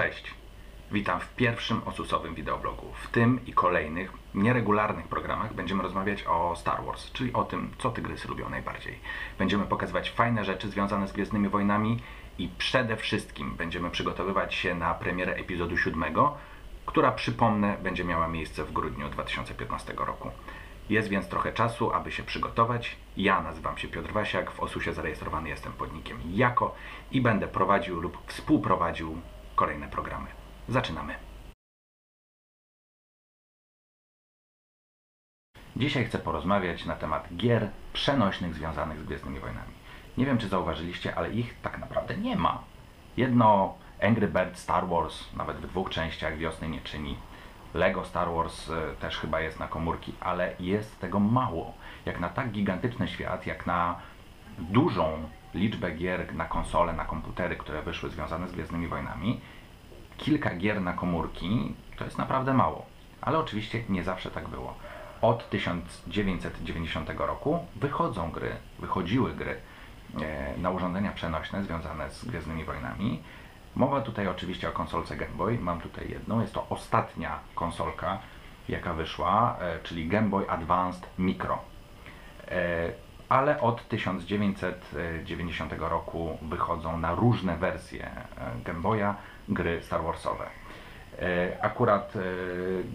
Cześć! Witam w pierwszym osusowym wideoblogu. W tym i kolejnych nieregularnych programach będziemy rozmawiać o Star Wars, czyli o tym, co tygrysy lubią najbardziej. Będziemy pokazywać fajne rzeczy związane z Gwiezdnymi Wojnami i przede wszystkim będziemy przygotowywać się na premierę epizodu siódmego, która, przypomnę, będzie miała miejsce w grudniu 2015 roku. Jest więc trochę czasu, aby się przygotować. Ja nazywam się Piotr Wasiak, w Osusie zarejestrowany jestem podnikiem Jako i będę prowadził lub współprowadził kolejne programy. Zaczynamy. Dzisiaj chcę porozmawiać na temat gier przenośnych związanych z Gwiezdnymi Wojnami. Nie wiem, czy zauważyliście, ale ich tak naprawdę nie ma. Jedno Angry Bird Star Wars, nawet w dwóch częściach wiosny nie czyni. Lego Star Wars e, też chyba jest na komórki, ale jest tego mało. Jak na tak gigantyczny świat, jak na dużą liczbę gier na konsole, na komputery, które wyszły związane z Gwiezdnymi Wojnami, kilka gier na komórki to jest naprawdę mało. Ale oczywiście nie zawsze tak było. Od 1990 roku wychodzą gry, wychodziły gry e, na urządzenia przenośne związane z Gwiezdnymi Wojnami. Mowa tutaj oczywiście o konsolce Game Boy. Mam tutaj jedną. Jest to ostatnia konsolka, jaka wyszła, e, czyli Game Boy Advanced Micro. E, ale od 1990 roku wychodzą na różne wersje Game Boya gry Star Warsowe. Akurat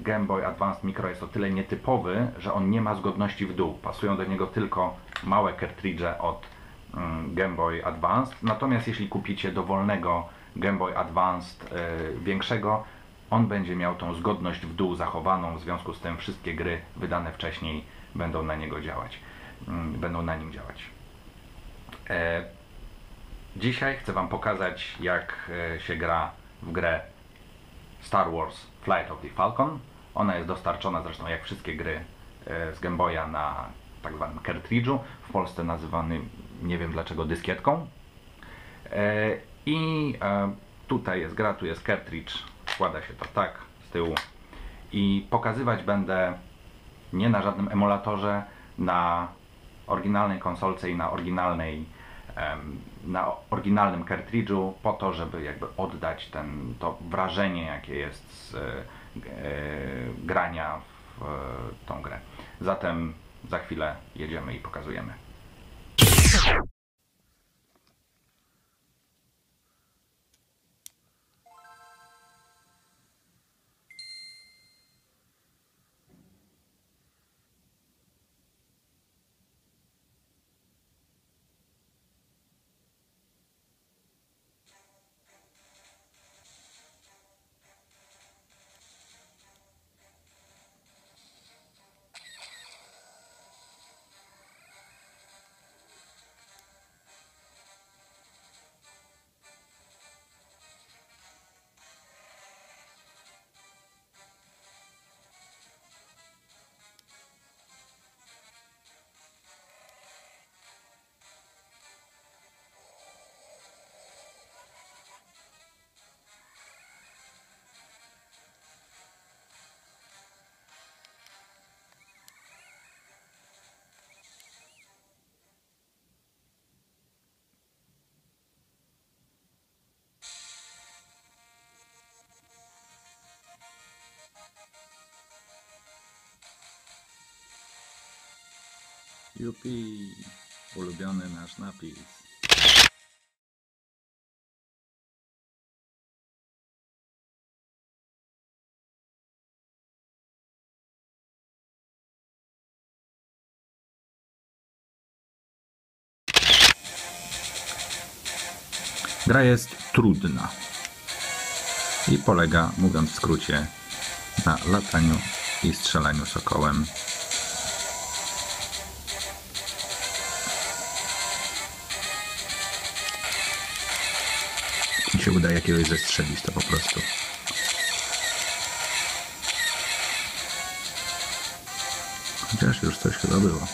Game Boy Advanced Micro jest o tyle nietypowy, że on nie ma zgodności w dół. Pasują do niego tylko małe kartridże od mm, Game Boy Advanced. Natomiast jeśli kupicie dowolnego Game Boy Advanced większego, on będzie miał tą zgodność w dół zachowaną, w związku z tym wszystkie gry wydane wcześniej będą na niego działać. Mm, będą na nim działać. Dzisiaj chcę Wam pokazać, jak się gra w grę Star Wars Flight of the Falcon. Ona jest dostarczona zresztą jak wszystkie gry z Game Boya na tak zwanym cartridge'u, w Polsce nazywany nie wiem dlaczego dyskietką. I tutaj jest gra, tu jest cartridge, składa się to tak z tyłu i pokazywać będę nie na żadnym emulatorze, na oryginalnej konsolce i na oryginalnej na oryginalnym kartridżu po to, żeby jakby oddać ten, to wrażenie, jakie jest z e, grania w e, tą grę. Zatem za chwilę jedziemy i pokazujemy. Jupi, ulubiony nasz napis. Gra jest trudna. I polega, mówiąc w skrócie, na lataniu i strzelaniu sokołem uda jakiegoś zestrzelić, to po prostu. Chociaż już coś chyba było.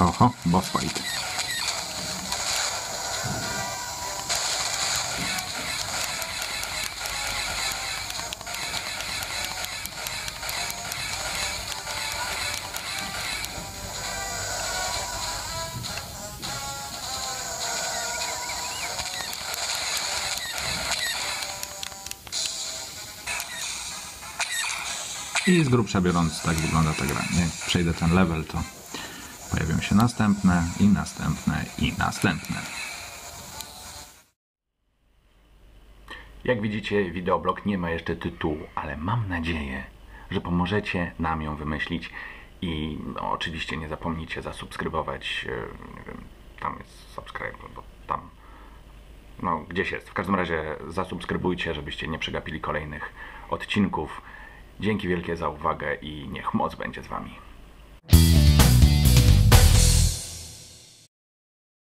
Oho, boss fight. I z grubsza biorąc, tak wygląda ta gra. Jak przejdę ten level, to pojawią się następne i następne i następne. Jak widzicie, wideoblog nie ma jeszcze tytułu, ale mam nadzieję, że pomożecie nam ją wymyślić i no, oczywiście nie zapomnijcie zasubskrybować, e, nie wiem, tam jest subscribe, bo tam, no gdzieś jest. W każdym razie zasubskrybujcie, żebyście nie przegapili kolejnych odcinków. Dzięki wielkie za uwagę i niech moc będzie z Wami.